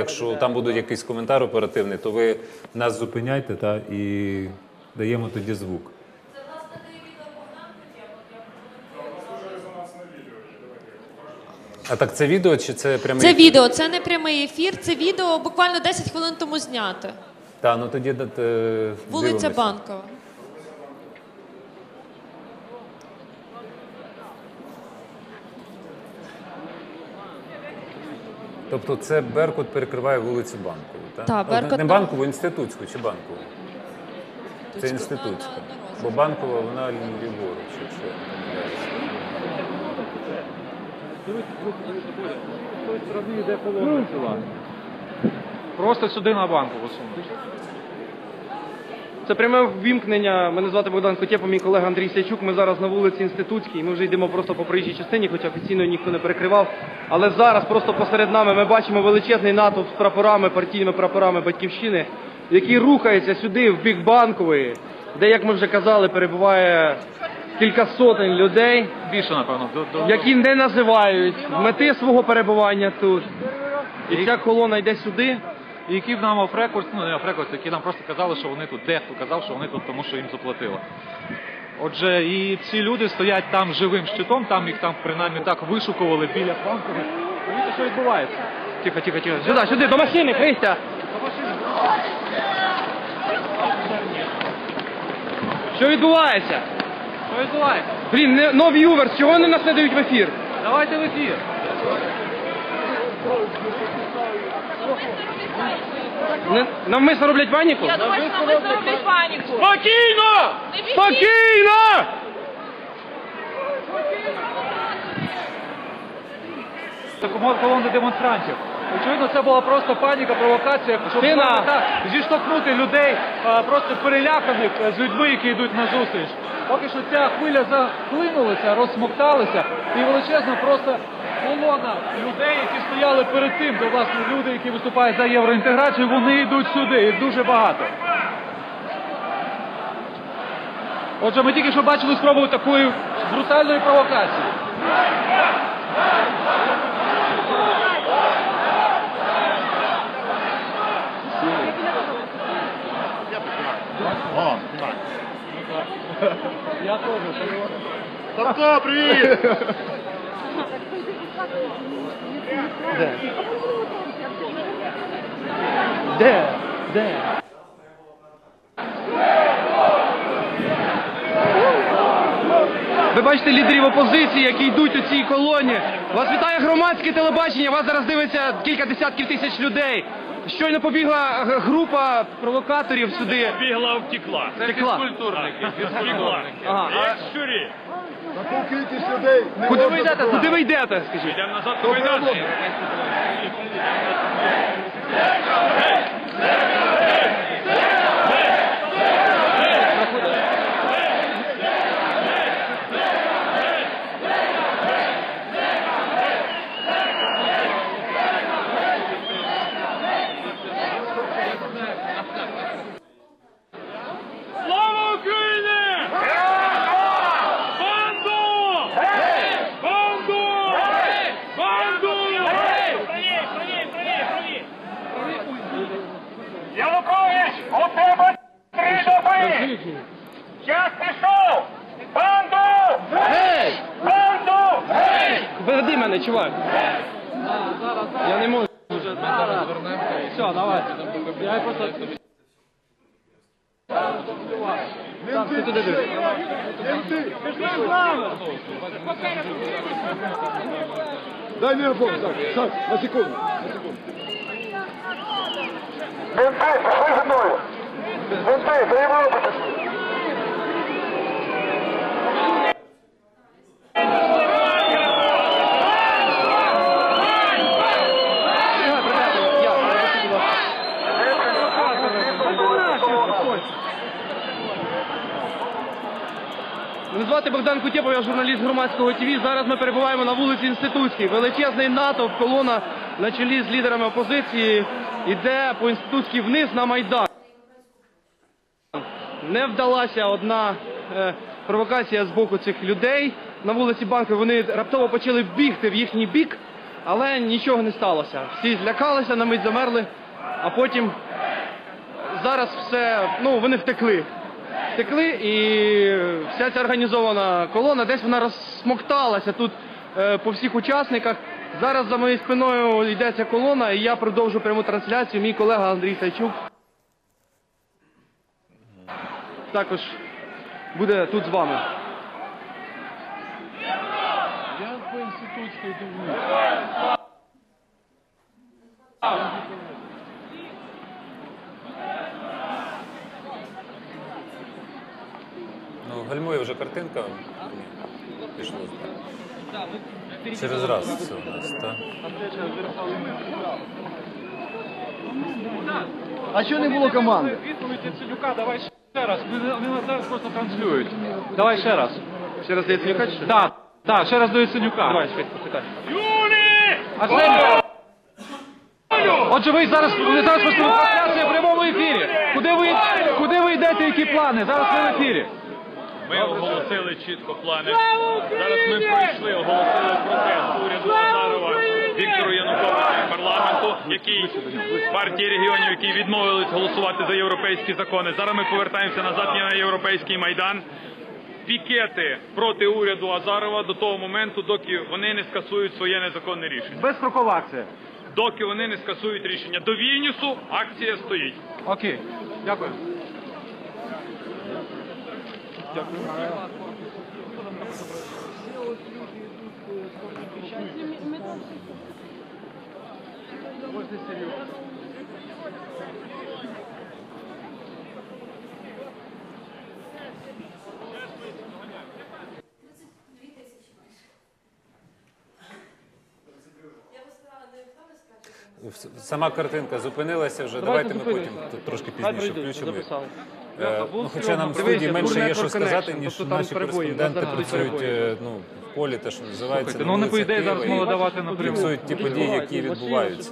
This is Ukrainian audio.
Якщо там буде якийсь коментар оперативний, то ви нас зупиняйте та, і даємо тоді звук. А так це відео чи це прямий? Це ефір? відео, це не прямий ефір, це відео буквально 10 хвилин тому знято. Та, ну тоді е, Вулиця дивимося. Банкова. Тобто це Беркут перекриває вулицю Банкову, так? Та, Ну, Беркут Не Банкову, інститутську чи Банкову? Це інститутська. Бо Банкова, вона ліворуч, якщо я не помиляюся. Просто сюди на банку висунуть. Це пряме ввімкнення. Мене звати Богдан Котєпа, мій колега Андрій Сячук. Ми зараз на вулиці Інститутській. Ми вже йдемо просто по проїжджій частині, хоча офіційно ніхто не перекривав. Але зараз просто посеред нами ми бачимо величезний натовп з прапорами, партійними прапорами батьківщини, який рухається сюди, в бік банкової, де, як ми вже казали, перебуває кілька сотень людей, Більше, напевно, до, до... які не називають мети свого перебування тут. І ця колона йде сюди. І які б нам офрекорд, ну не офрекорд, які нам просто казали, що вони тут, дехто казав, що вони тут, тому що їм заплатили. Отже, і ці люди стоять там живим щитом, там їх там принаймні так вишукували біля банкових. Дивіться, що відбувається. Тихо, тихо, тихо. Сюди, сюди, до машини, Христя! Що відбувається? Що відбувається? Блін, не, viewers, чого вони нас не дають в ефір? Давайте в ефір. Не, навмисно роблять паніку? Я думаю, що навмисно роблять паніку. Спокійно! Не біжіть! Спокійно! Такому колони демонстрантів. Очевидно, це була просто паніка, провокація, щоб Тина! саме так зіштовхнути людей, а, просто переляканих е, з людьми, які йдуть на зустріч. Поки що ця хвиля захлинулася, розсмокталася, і величезна просто колона людей, які стояли перед тим, де власне люди, які виступають за євроінтеграцію, вони йдуть сюди, їх дуже багато. Отже, ми тільки що бачили спробу такої брутальної провокації. Я теж. Савко, привіт! Де? Де? Ви бачите лідерів опозиції, які йдуть у цій колоні. Вас вітає громадське телебачення. Вас зараз дивиться кілька десятків тисяч людей. Щойно побігла група провокаторів сюди. Бігла втекла. Це Втекла. фізкультурники. Фізкультурники. Ага. Як щурі. Таку кількість людей не Куди ви можна йдете? Куди ви йдете? Скажіть. Йдемо назад до майданчика. Слава Веди мене, чувак. Я не можу. Все, давай. Я просто... Так, ти туди дивись. Дай мегафон, Саш, Саш, на секунду. На секунду. Вінти, пішли зі мною! Вінти, за Європу Звати Богдан Кутєпов, я журналіст громадського ТВ. Зараз ми перебуваємо на вулиці Інститутській. Величезний натовп, колона на чолі з лідерами опозиції іде по Інститутській вниз на Майдан. Не вдалася одна е, провокація з боку цих людей на вулиці Банкової. Вони раптово почали бігти в їхній бік. Але нічого не сталося. Всі злякалися, на мить замерли, а потім зараз все, ну вони втекли. Втекли і вся ця організована колона, десь вона розсмокталася тут е, по всіх учасниках. Зараз за моєю спиною йде ця колона, і я продовжу пряму трансляцію. Мій колега Андрій Сайчук також буде тут з вами. Я по інститутській дивлюсь. Гальмує вже картинка. Пішло. Через раз це у нас, так? А що не було команди? Відповідь Яценюка, давай ще раз. Вони вони нас зараз просто транслюють. Давай ще раз. Ще раз я Яценюка? Так, так, ще раз до Яценюка. Давай, швидко. Юні! Арсеній! Отже, ви зараз, ви зараз просто трансляція в прямому ефірі. Куди ви, куди ви йдете, які плани? Зараз ви в ефірі. Ми оголосили чітко плани. Зараз ми пройшли, оголосили протест уряду Азарова Віктору Януковичу і парламенту, який партії регіонів, які відмовились голосувати за європейські закони. Зараз ми повертаємося назад на європейський майдан. Пікети проти уряду Азарова до того моменту, доки вони не скасують своє незаконне рішення. Безстрокова акція. Доки вони не скасують рішення до Вільнюсу, акція стоїть. Окей. Дякую. Сама картинка зупинилася вже. Давайте ми потім трошки пізніше включимо. Е, Ну, хоча нам в студії менше є що сказати, ніж тобто наші кореспонденти працюють е, ну, в полі, те, що називається. Слухайте, на ну не по ідеї, зараз мало давати напряму. Фіксують ті події, які відбуваються.